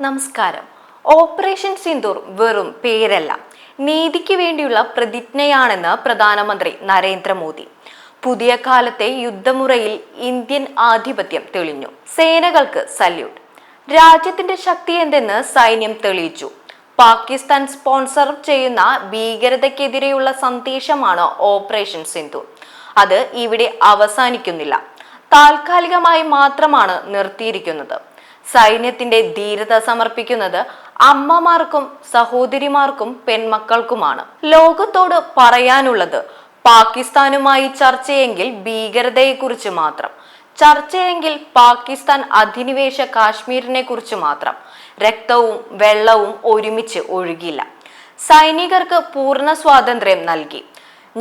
നമസ്കാരം. ഓപ്പറേഷൻ സിന്ദൂർ വെറും പേരല്ല. നീതിക്ക് വേണ്ടിയുള്ള പ്രതിജ്ഞയാണെന്ന് പ്രധാനമന്ത്രി നരേന്ദ്രമോദി. പുതിയ കാലത്തെ യുദ്ധമുറയിൽ ഇന്ത്യൻ ആധിപത്യം തെളിഞ്ഞു. സേനകൾക്ക് സല്യൂട്ട്. രാജ്യത്തിന്റെ ശക്തി എന്തെന്ന് സൈന്യം തെളിയിച്ചു. പാകിസ്ഥാൻ സ്പോൺസർ ചെയ്യുന്ന ഭീകരതയ്ക്കെതിരെയുള്ള സന്ദേശമാണ് ഓപ്പറേഷൻ സിന്ധു അത് ഇവിടെ അവസാനിക്കുന്നില്ല. താൽക്കാലികമായി മാത്രമാണ് നിർത്തിയിരിക്കുന്നത്. സൈന്യത്തിന്റെ ധീരത സമർപ്പിക്കുന്നത് അമ്മമാർക്കും സഹോദരിമാർക്കും പെൺമക്കൾക്കുമാണ്. ലോകത്തോട് പറയാനുള്ളത് പാകിസ്ഥാനുമായി ചർച്ചയെങ്കിൽ ഭീകരതയെക്കുറിച്ച് മാത്രം. ചർച്ചയെങ്കിൽ പാകിസ്ഥാൻ അധിനിവേശ കാശ്മീരിനെ കുറിച്ച് മാത്രം. രക്തവും വെള്ളവും ഒരുമിച്ച് ഒഴുകില്ല. സൈനികർക്ക് പൂർണ സ്വാതന്ത്ര്യം നൽകി.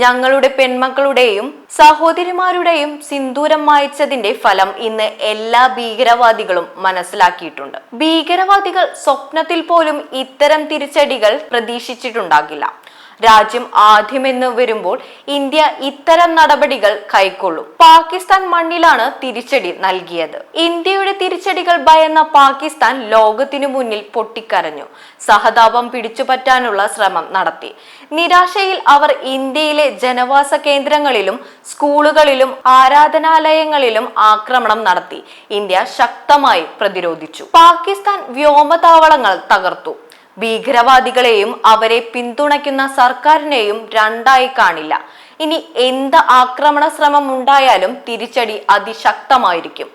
ഞങ്ങളുടെ പെൺമക്കളുടെയും സഹോദരിമാരുടെയും സിന്ദൂരം മായച്ചതിന്റെ ഫലം ഇന്ന് എല്ലാ ഭീകരവാദികളും മനസ്സിലാക്കിയിട്ടുണ്ട്. ഭീകരവാദികൾ സ്വപ്നത്തിൽ പോലും ഇത്തരം തിരിച്ചടികൾ പ്രതീക്ഷിച്ചിട്ടുണ്ടാകില്ല. രാജ്യം ആദ്യമെന്ന് വരുമ്പോൾ ഇന്ത്യ ഇത്തരം നടപടികൾ കൈക്കൊള്ളും. പാകിസ്ഥാൻ മണ്ണിലാണ് തിരിച്ചടി നൽകിയത്. ഇന്ത്യയുടെ തിരിച്ചടികൾ ഭയന്ന പാകിസ്ഥാൻ ലോകത്തിനു മുന്നിൽ പൊട്ടിക്കരഞ്ഞു. സഹതാപം പിടിച്ചുപറ്റാനുള്ള ശ്രമം നടത്തി. നിരാശയിൽ അവർ ഇന്ത്യയിലെ ജനവാസ കേന്ദ്രങ്ങളിലും സ്കൂളുകളിലും ആരാധനാലയങ്ങളിലും ആക്രമണം നടത്തി. ഇന്ത്യ ശക്തമായി പ്രതിരോധിച്ചു. പാകിസ്ഥാൻ വ്യോമതാവളങ്ങൾ തകർത്തു. ഭീകരവാദികളെയും അവരെ പിന്തുണയ്ക്കുന്ന സർക്കാരിനെയും രണ്ടായി കാണില്ല. ഇനി എന്ത് ആക്രമണ ശ്രമം ഉണ്ടായാലും തിരിച്ചടി അതിശക്തമായിരിക്കും.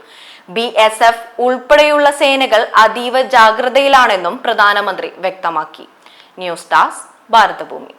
ബി എസ് എഫ് ഉൾപ്പെടെയുള്ള സേനകൾ അതീവ ജാഗ്രതയിലാണെന്നും പ്രധാനമന്ത്രി വ്യക്തമാക്കി. News desk Bharatabhoomi.